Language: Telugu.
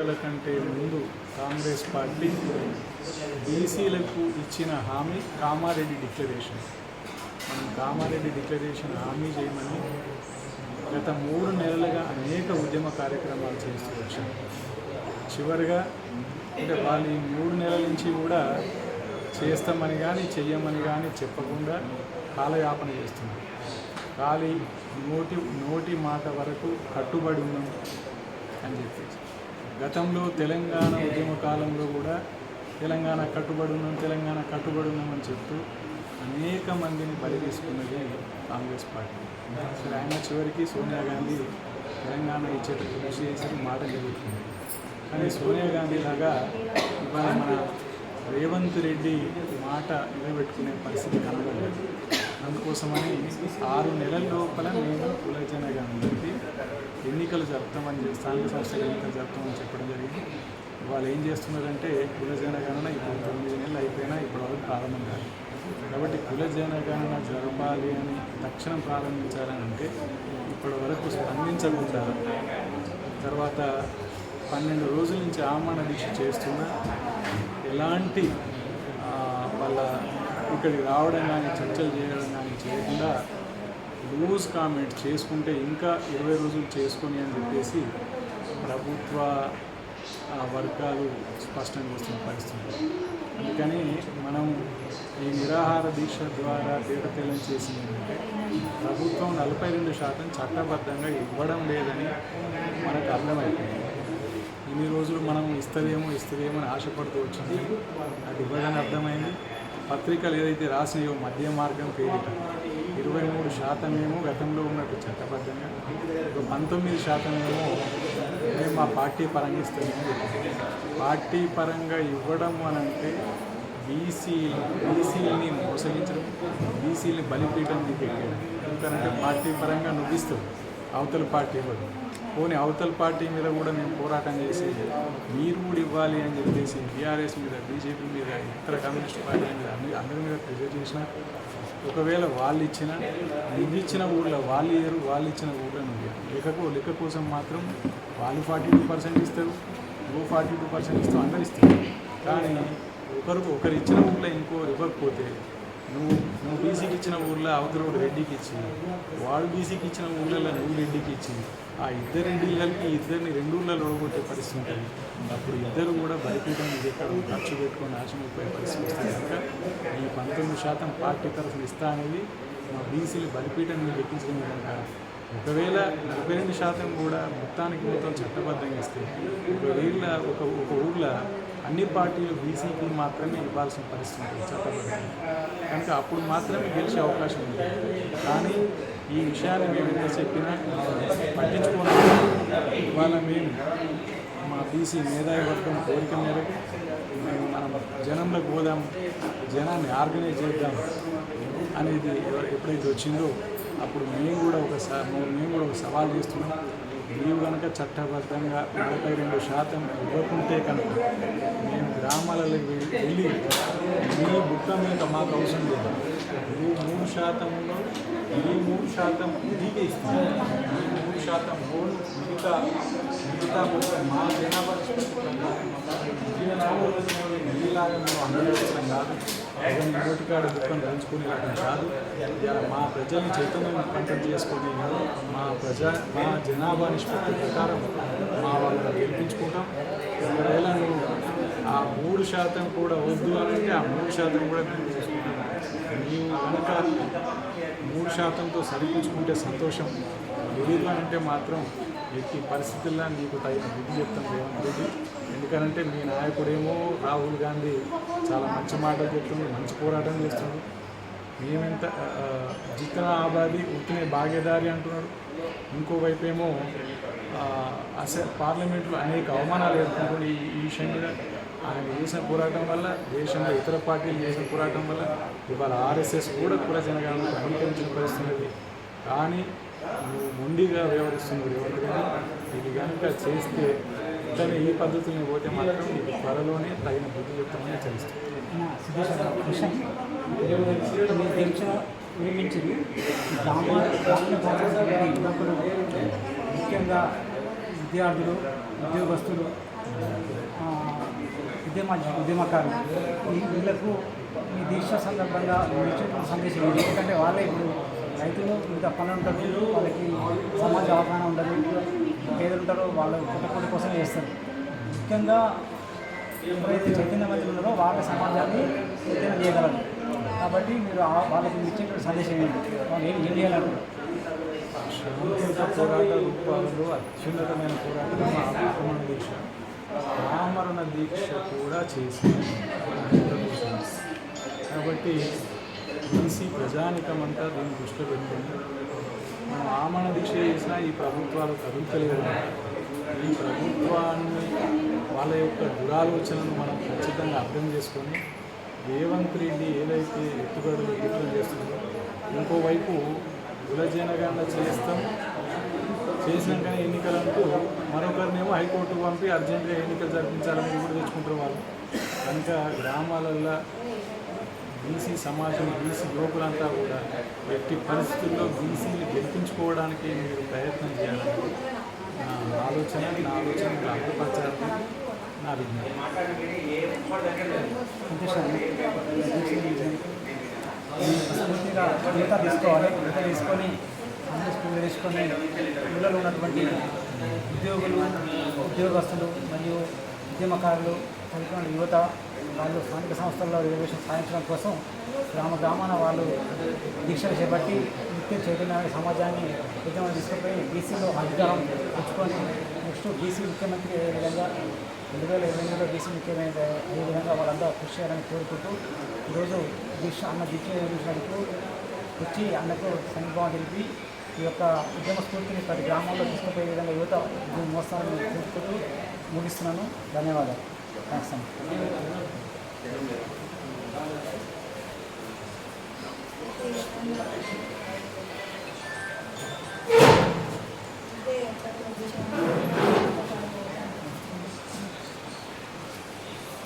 ఎన్నికల కంటే ముందు కాంగ్రెస్ పార్టీ బీసీలకు ఇచ్చిన హామీ కామారెడ్డి డిక్లరేషన్. మనం కామారెడ్డి డిక్లరేషన్ హామీ చేయమని గత మూడు నెలలుగా అనేక ఉద్యమ కార్యక్రమాలు చేస్తూ వచ్చాం. చివరిగా అంటే వాళ్ళు ఈ మూడు నెలల నుంచి కూడా చేస్తామని కానీ చెయ్యమని కానీ చెప్పకుండా కాలయాపన చేస్తున్నారు. ఖాళీ నోటి నోటి మాట వరకు కట్టుబడి ఉన్నాం అని చెప్పేసి. గతంలో తెలంగాణ ఉద్యమ కాలంలో కూడా తెలంగాణ కట్టుబడి ఉన్నాం తెలంగాణ కట్టుబడి ఉన్నామని చెప్తూ అనేక మందిని బలి తీసుకున్నది కాంగ్రెస్ పార్టీ. అసలు ఆయన చివరికి సోనియా గాంధీ తెలంగాణ ఇచ్చేటట్టు కృషి చేసి మాట జరుగుతుంది కానీ సోనియా గాంధీ లాగా ఇవాళ మన రేవంత్ రెడ్డి మాట నిలబెట్టుకునే పరిస్థితి కనబడలేదు. అందుకోసమని ఆరు నెలల లోపల నేను కులజన ఎన్నికలు జరుపుతామని చెప్పి స్థానిక సంస్థల ఎన్నికలు జరుపుతామని చెప్పడం జరిగింది. వాళ్ళు ఏం చేస్తున్నారంటే కుల జనగణన ఇప్పుడు తొమ్మిది నెలలు అయిపోయినా ఇప్పటివరకు ప్రారంభం కాదు. కాబట్టి కుల జనగణన జరపాలి అని తక్షణం ప్రారంభించాలని అంటే ఇప్పటి వరకు స్పందించకుండా తర్వాత పన్నెండు రోజుల నుంచి ఆమరణ దీక్ష చేస్తున్నా ఎలాంటి వాళ్ళ ఇక్కడికి రావడం కానీ చర్చలు చేయడం కానీ చేయకుండా లూజ్ కామెంట్ చేసుకుంటే ఇంకా ఇరవై రోజులు చేసుకొని అని చెప్పేసి ప్రభుత్వ ఆ, వర్గాలు స్పష్టంగా చేస్తున్న పరిస్థితి. అందుకని మనం ఈ నిరాహార దీక్ష ద్వారా తేటతెల్లం చేసింది ఏంటంటే ప్రభుత్వం నలభై రెండు శాతం చట్టబద్ధంగా ఇవ్వడం లేదని మనకు అర్థమైపోయింది. ఇన్ని రోజులు మనం ఇస్తుందేమో ఇస్తుందేమో అని ఆశపడుతూ వచ్చింది. అది ఇవ్వగానే అర్థమైంది. పత్రికలు ఏదైతే రాసినాయో మధ్య మార్గం పేరిట ఇరవై మూడు శాతం ఏమో గతంలో ఉన్నట్టు చట్టబద్ధంగా ఒక పంతొమ్మిది శాతం ఏమో మేము మా పార్టీ పరంగా ఇస్తున్నాము పార్టీ పరంగా ఇవ్వడం అని అంటే బీసీ బీసీలని మోసగించడం బీసీలని బలిపీఠం పెట్టాడు ఎందుకంటే పార్టీ పరంగా నువ్వు ఇస్తావు అవతల పార్టీ ఇవ్వదు. పోనీ అవతల పార్టీ మీద కూడా మేము పోరాటం చేసి మీరు కూడా ఇవ్వాలి అని చెప్పేసి బీఆర్ఎస్ మీద బీజేపీ మీద ఇతర కమ్యూనిస్ట్ పార్టీ మీద అన్ని అందరి మీద ప్రెజర్ చేసిన ఒకవేళ వాళ్ళు ఇచ్చిన నువ్వు ఇచ్చిన ఊళ్ళో వాళ్ళు ఇయ్యరు వాళ్ళు ఇచ్చిన ఊళ్ళో నువ్వు లెక్కకు లెక్క కోసం మాత్రం వాళ్ళు ఫార్టీ టూ పర్సెంట్ ఇస్తారు నువ్వు ఫార్టీ టూ పర్సెంట్ ఇస్తావు అందరు ఇస్తారు. కానీ ఒకరికి ఒకరు ఇచ్చిన ఊళ్ళో ఇంకోరు ఇవ్వకపోతే నువ్వు నువ్వు బీసీకి ఇచ్చిన ఊళ్ళో అవతల రెడ్డికి ఇచ్చి వాడు బీసీకి ఇచ్చిన ఊళ్ళలో నువ్వు రెడ్డికి ఇచ్చి ఆ ఇద్దరు ఇళ్ళకి ఇద్దరిని రెండు ఊళ్ళలో ఓడగొట్టే పరిస్థితి ఉంటుంది. అప్పుడు ఇద్దరు కూడా బలిపీఠం ఎక్కడ ఖర్చు పెట్టుకొని నాశనమైపోయే పరిస్థితి వస్తుంది కనుక ఈ పంతొమ్మిది శాతం పార్టీ తరఫున ఇస్తా అనేది మా బీసీలు బలిపీఠం మీద ఎక్కించడం కనుక ఒకవేళ నలభై రెండు శాతం కూడా మొత్తానికి మొత్తం చట్టబద్ధంగా ఇస్తే ఒకవేళ ఒక ఒక ఊళ్ళో అన్ని పార్టీలు బీసీకి మాత్రమే ఇవ్వాల్సిన పరిస్థితి ఉంటుంది చట్టబద్ధంగా. కనుక అప్పుడు మాత్రమే గెలిచే అవకాశం ఉంది. కానీ ఈ విషయాన్ని మేము ఎంత చెప్పినా పట్టించుకోవాలి ఇవాళ మేము మా బీసీ మేధావి వర్గం కోరిక మేరకు మేము మనం జనంలోకి పోదాం జనాన్ని ఆర్గనైజ్ చేద్దాం అనేది ఎప్పుడైతే వచ్చిందో అప్పుడు మేము కూడా ఒక మేము కూడా ఒక సవాల్ చేస్తున్నాం. నీవు కనుక చట్టబద్ధంగా నలభై రెండు శాతం ఇవ్వకుంటే కనుక మేము గ్రామాలలో వెళ్ళి మీ బుక్క మీద మాకు అవసరం లేదు. ఈ మూడు శాతంలో ఈ మూడు శాతం ఇదిగే ఇస్తుంది ఈ మూడు శాతం లోన్ మిగతా మిగతా మా జనాభా మీలాగా మేము అందజేస్తున్నాం కాదు ఎవరిని నోటికాడ దుఃఖం పెంచుకుని రావడం కాదు. ఇలా మా ప్రజల్ని చైతన్యం కంటెంట్ చేసుకొని మా ప్రజా మా జనాభా నిష్పత్తి ప్రకారం మా వాళ్ళని గెలిపించుకుంటాం. ఒకవేళ నువ్వు ఆ మూడు శాతం కూడా వద్దు అంటే ఆ మూడు శాతం కూడా మేము నీవు కనుక మూడు శాతంతో సరిపించుకుంటే సంతోషం. లేదు అంటే మాత్రం ఎట్టి పరిస్థితుల్లో నీకు తగిన బుద్ధి చెప్తాం రేవంత్ రెడ్డి. ఎందుకంటే మీ నాయకుడేమో రాహుల్ గాంధీ చాలా మంచి మాటలు చెప్తుంది మంచి పోరాటం చేస్తుంది మేమెంత జితన ఆబాది ఉట్టినే భాగేదారి అంటున్నాడు. ఇంకోవైపు ఏమో అసె అస పార్లమెంట్లో అనేక అవమానాలు ఎదుర్కొంటుంది ఈ విషయం మీద. ఆయన చేసిన పోరాటం వల్ల దేశంలో ఇతర పార్టీలు చేసిన పోరాటం వల్ల ఇవాళ ఆర్ఎస్ఎస్ కూడా కూడా జనగణనకు అంగీకరించిన పరిస్థితి కానీ నువ్వు మొండిగా వ్యవహరిస్తున్నావు రేవంత్ ఇది కనుక చేస్తే ఇతను ఈ పద్ధతుల్ని పోతే మాత్రం త్వరలోనే తగిన బుద్ధి చెప్తామని హెచ్చరిస్తుంది నిర్మించింది ముఖ్యంగా విద్యార్థులు ఉద్యోగస్తులు ఉద్యమ ఉద్యమకారులు. ఈ వీళ్ళకు ఈ దీక్ష సందర్భంగా మీరు ఇచ్చిన సందేశం ఇది. ఎందుకంటే వాళ్ళే ఇప్పుడు రైతులు ఇంత పనులు ఉంటారు వాళ్ళకి సమాజ అవగాహన ఉండదు పేదలు ఉంటారో వాళ్ళు పుట్టపొట్టి కోసం చేస్తారు. ముఖ్యంగా ఎవరైతే మధ్య ఉన్నారో వాళ్ళ సమాజాన్ని చైతన్యం చేయగలరు. కాబట్టి మీరు వాళ్ళకి మీరు ఇచ్చేటువంటి సందేశం ఏంటి? వాళ్ళు ఏం ఏం చేయాలంటారు? పోరాట రూపాలలో అత్యున్నతమైన పోరాటం ఆవిర్భవన దీక్ష. ఆమరణ దీక్ష కూడా చేసింది కాబట్టి బీసీ ప్రజానికమంతా దీన్ని దృష్టిలో పెట్టుకుంది మనం ఆమరణ దీక్ష చేసినా ఈ ప్రభుత్వాలు కదులుతలేవు. ఈ ప్రభుత్వాన్ని వాళ్ళ యొక్క దురాలోచనను మనం ఖచ్చితంగా అర్థం చేసుకొని రేవంత్ రెడ్డి ఏదైతే ఎత్తుగడలు ఎత్తులు చేస్తుందో ఇంకోవైపు కులజనగణన చేస్తాం. చేసినాకనే ఎన్నికలంటూ మరొకరినేమో హైకోర్టుకు పంపి అర్జెంటుగా ఎన్నికలు జరిపించాలని కూడా తెచ్చుకుంటారు వాళ్ళు. కనుక గ్రామాలల్లో బీసీ సమాజం బీసీ యువకులంతా కూడా ఎట్టి పరిస్థితుల్లో బీసీని గెలిపించుకోవడానికి మీరు ప్రయత్నం చేయాలని నా ఆలోచన నా ఆలోచన మీరు అర్థపరచాలని నా విజ్ఞప్తి. సంతోషాన్ని తీసుకోవాలి. తీసుకొని అందరూ తీసుకొని ఊళ్ళలో ఉన్నటువంటి ఉద్యోగులు ఉద్యోగస్తులు మరియు ఉద్యమకారులు చదువుకున్న యువత వాళ్ళు స్థానిక సంస్థల్లో రిజర్వేషన్ సాధించడం కోసం గ్రామ గ్రామాన వాళ్ళు దీక్షలు చేపట్టి నిత్య చైతన్య సమాజాన్ని ఉద్యమం తీసుకుపోయి బీసీలో అధికారం తెచ్చుకొని నెక్స్ట్ బీసీ ముఖ్యమంత్రి అయ్యే విధంగా రెండు వేల ఇరవై ఎనిమిదిలో బీసీ ముఖ్యమైన అయ్యే విధంగా వాళ్ళందరూ కృషి చేయాలని కోరుకుంటూ ఈరోజు దీక్ష అన్న దీక్ష నిర్వహించినందుకు వచ్చి అన్నకు సంఘీభావం తెలిపి ఈ యొక్క ఉద్యమ స్ఫూర్తిని ప్రతి గ్రామాల్లో తీసుకుపోయే విధంగా యువత మోస్తారని కోరుకుంటూ ముగిస్తున్నాను. ధన్యవాదాలు. థ్యాంక్స్ అండి